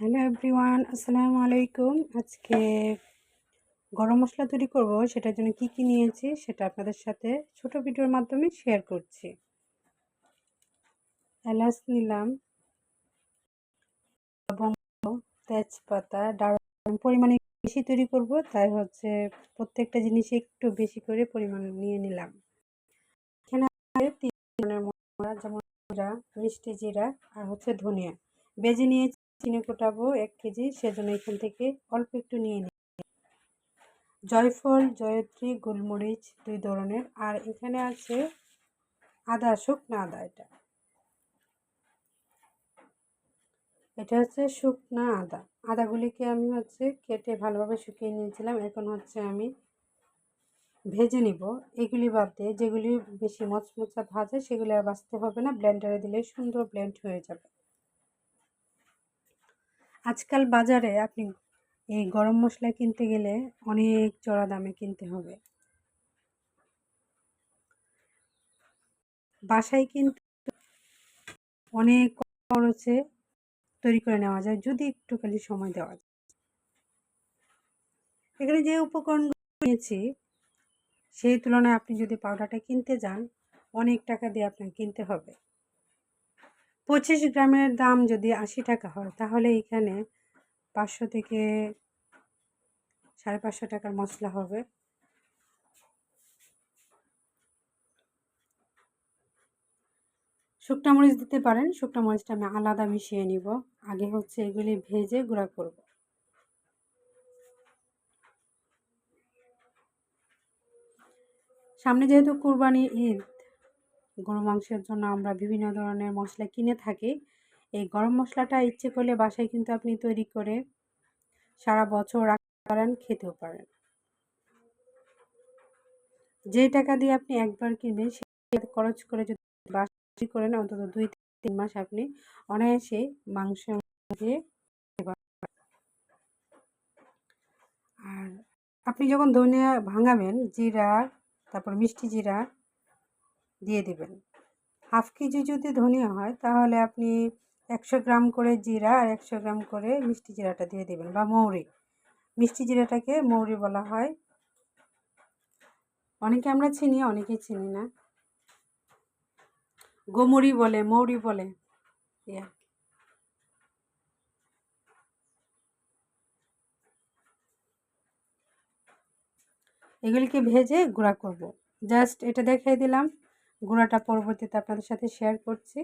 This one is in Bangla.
হ্যালো এভরিওয়ান, আসসালামু আলাইকুম। আজকে গরম মশলা তৈরি করব, সেটার জন্য কি কি নিয়েছি সেটা আপনাদের সাথে ছোট ভিডিওর মাধ্যমে শেয়ার করছি। এলাচ নিলাম তেজপাতা দারুণ পরিমাণে বেশি তৈরি করব, তাই হচ্ছে প্রত্যেকটা জিনিস একটু বেশি করে পরিমাণ নিয়ে নিলাম। যেমন মিষ্টি জিরা আর হচ্ছে ধনিয়া। বেজে নিয়েছি চিনি কোটাবো এক কেজি, সেজন্য এখান থেকে অল্প একটু নিয়ে নিই। জয়ফল, জয়ত্রী, গোলমরিচ দুই ধরনের, আর এখানে আছে আদা শুকনো আদা এটা। এটা হচ্ছে শুকনা আদা। আদাগুলিকে আমি হচ্ছে কেটে ভালোভাবে শুকিয়ে নিয়েছিলাম, এখন হচ্ছে আমি ভেজে নিব। এগুলি বাদ দিয়ে যেগুলি বেশি মচমচা ভাজে সেগুলি আর বাঁচতে হবে না, ব্লেন্ডারে দিলে সুন্দর ব্লেন্ড হয়ে যাবে। আজকাল বাজারে আপনি এই গরম মশলা কিনতে গেলে অনেক চড়া দামে কিনতে হবে। বাসায় কিন্তু অনেক খরচে তৈরি করে নেওয়া যায়, যদি একটু খালি সময় দেওয়া যায়। এখানে যে উপকরণগুলো নিয়েছি, সেই তুলনায় আপনি যদি পাউডারটা কিনতে যান, অনেক টাকা দিয়ে আপনাকে কিনতে হবে। পঁচিশ গ্রামের দাম যদি আশি টাকা হয়, তাহলে এখানে পাঁচশো থেকে সাড়ে পাঁচশো টাকার মশলা হবে। শুকনা মরিচ দিতে পারেন, শুকনা মরিচটা আমি আলাদা মিশিয়ে নিব। আগে হচ্ছে এগুলি ভেজে গুঁড়া করব। সামনে যেহেতু কুরবানি ঈদ গরু মাংসের জন্য আমরা বিভিন্ন ধরনের মশলা কিনে থাকি। এই গরম মশলাটা ইচ্ছে করলে বাসায় কিন্তু আপনি তৈরি করে সারা বছর রাখতে পারেন, খেতেও পারেন। যে টাকা দিয়ে আপনি একবার কিনবেন সে খরচ করে যদি বাসি করেন, অন্তত দুই তিন মাস আপনি অনায়াসে মাংস আর আপনি যখন ধনিয়া ভাঙাবেন, জিরা, তারপর মিষ্টি জিরা দিয়ে দেবেন। হাফ কেজি যদি ধনিয়া হয়, তাহলে আপনি একশো গ্রাম করে জিরা আর একশো গ্রাম করে মিষ্টি জিরাটা দিয়ে দেবেন বা মৌরি। মিষ্টি জিরাটাকে মৌরি বলা হয়। অনেকে আমরা চিনি, অনেকেই চিনি না। গোমরি বলে, মৌরি বলে। ইয়া। এগুলিকে ভেজে গুঁড়া করব। জাস্ট এটা দেখাই দিলাম। গুঁড়াটা পরবর্তীতে আপনাদের সাথে শেয়ার করছি।